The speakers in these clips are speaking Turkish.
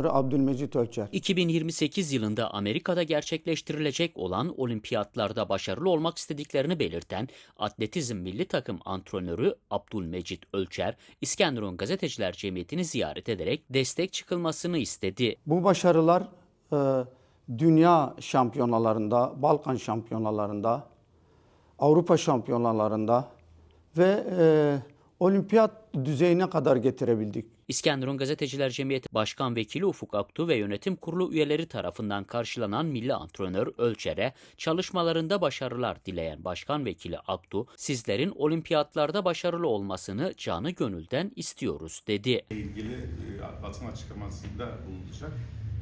antrenörü Abdülmecit Ölçer. 2028 yılında Amerika'da gerçekleştirilecek olan olimpiyatlarda başarılı olmak istediklerini belirten atletizm milli takım antrenörü Abdülmecit Ölçer, İskenderun Gazeteciler Cemiyeti'ni ziyaret ederek destek çıkılmasını istedi. Bu başarılar e, dünya şampiyonalarında, Balkan şampiyonalarında, Avrupa şampiyonalarında ve e, olimpiyat düzeyine kadar getirebildik. İskenderun Gazeteciler Cemiyeti Başkan Vekili Ufuk Aktu ve yönetim kurulu üyeleri tarafından karşılanan milli antrenör Ölçer'e çalışmalarında başarılar dileyen Başkan Vekili Aktu, sizlerin olimpiyatlarda başarılı olmasını canı gönülden istiyoruz dedi. ilgili e, basın açıklamasında bulunacak.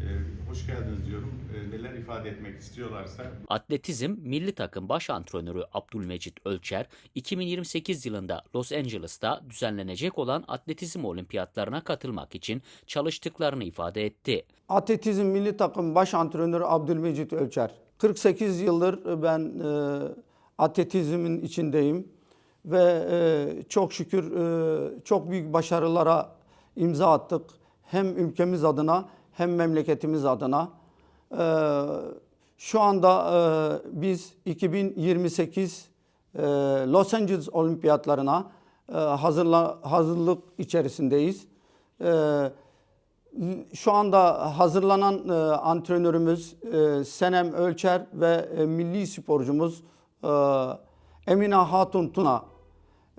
E, Hoş geldiniz diyorum. E, Neler ifade etmek istiyorlarsa Atletizm milli takım baş antrenörü Abdülmecit Ölçer, 2028 yılında Los Angeles'ta düzenlenecek olan atletizm olimpiyatlarına katılmak için çalıştıklarını ifade etti. Atletizm milli takım baş antrenörü Abdülmecit Ölçer. 48 yıldır ben e, atletizmin içindeyim ve e, çok şükür e, çok büyük başarılara imza attık. Hem ülkemiz adına hem memleketimiz adına. E, şu anda e, biz 2028 e, Los Angeles Olimpiyatlarına e, hazırlık içerisindeyiz. Şu anda hazırlanan antrenörümüz Senem Ölçer ve milli sporcumuz Emine Hatun Tuna.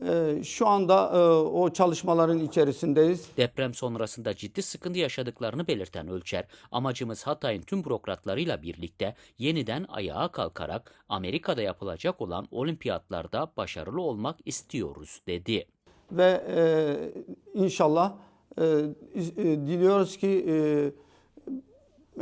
E, şu anda e, o çalışmaların içerisindeyiz. Deprem sonrasında ciddi sıkıntı yaşadıklarını belirten Ölçer, amacımız Hatay'ın tüm bürokratlarıyla birlikte yeniden ayağa kalkarak Amerika'da yapılacak olan olimpiyatlarda başarılı olmak istiyoruz dedi. Ve e, inşallah e, e, diliyoruz ki e,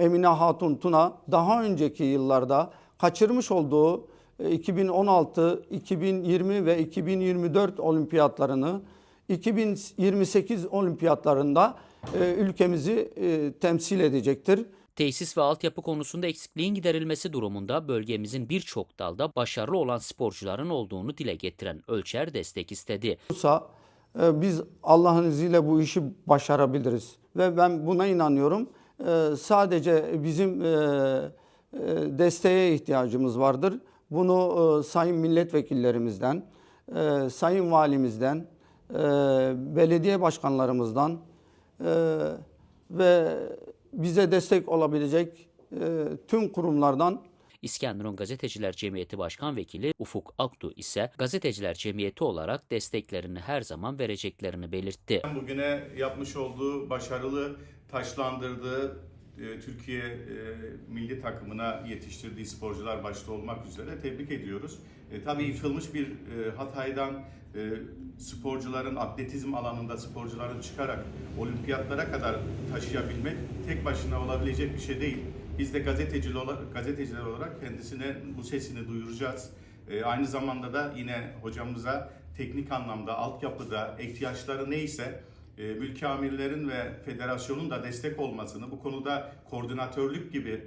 Emine Hatun Tuna daha önceki yıllarda kaçırmış olduğu 2016, 2020 ve 2024 olimpiyatlarını 2028 olimpiyatlarında e, ülkemizi e, temsil edecektir. Tesis ve altyapı konusunda eksikliğin giderilmesi durumunda bölgemizin birçok dalda başarılı olan sporcuların olduğunu dile getiren Ölçer destek istedi. olursa e, biz Allah'ın izniyle bu işi başarabiliriz. Ve ben buna inanıyorum. E, sadece bizim e, e, desteğe ihtiyacımız vardır. Bunu e, sayın milletvekillerimizden, e, sayın valimizden, e, belediye başkanlarımızdan e, ve bize destek olabilecek e, tüm kurumlardan İskenderun Gazeteciler Cemiyeti Başkan Vekili Ufuk Aktu ise Gazeteciler Cemiyeti olarak desteklerini her zaman vereceklerini belirtti. bugüne yapmış olduğu başarılı taşlandırdığı Türkiye e, milli takımına yetiştirdiği sporcular başta olmak üzere tebrik ediyoruz. E, tabii yıkılmış bir e, Hatay'dan e, sporcuların atletizm alanında sporcuların çıkarak olimpiyatlara kadar taşıyabilmek tek başına olabilecek bir şey değil. Biz de gazeteciler olarak, gazeteciler olarak kendisine bu sesini duyuracağız. E, aynı zamanda da yine hocamıza teknik anlamda, altyapıda ihtiyaçları neyse e, mülki amirlerin ve federasyonun da destek olmasını, bu konuda koordinatörlük gibi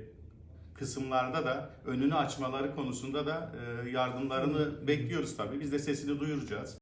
kısımlarda da önünü açmaları konusunda da e, yardımlarını bekliyoruz tabii. Biz de sesini duyuracağız.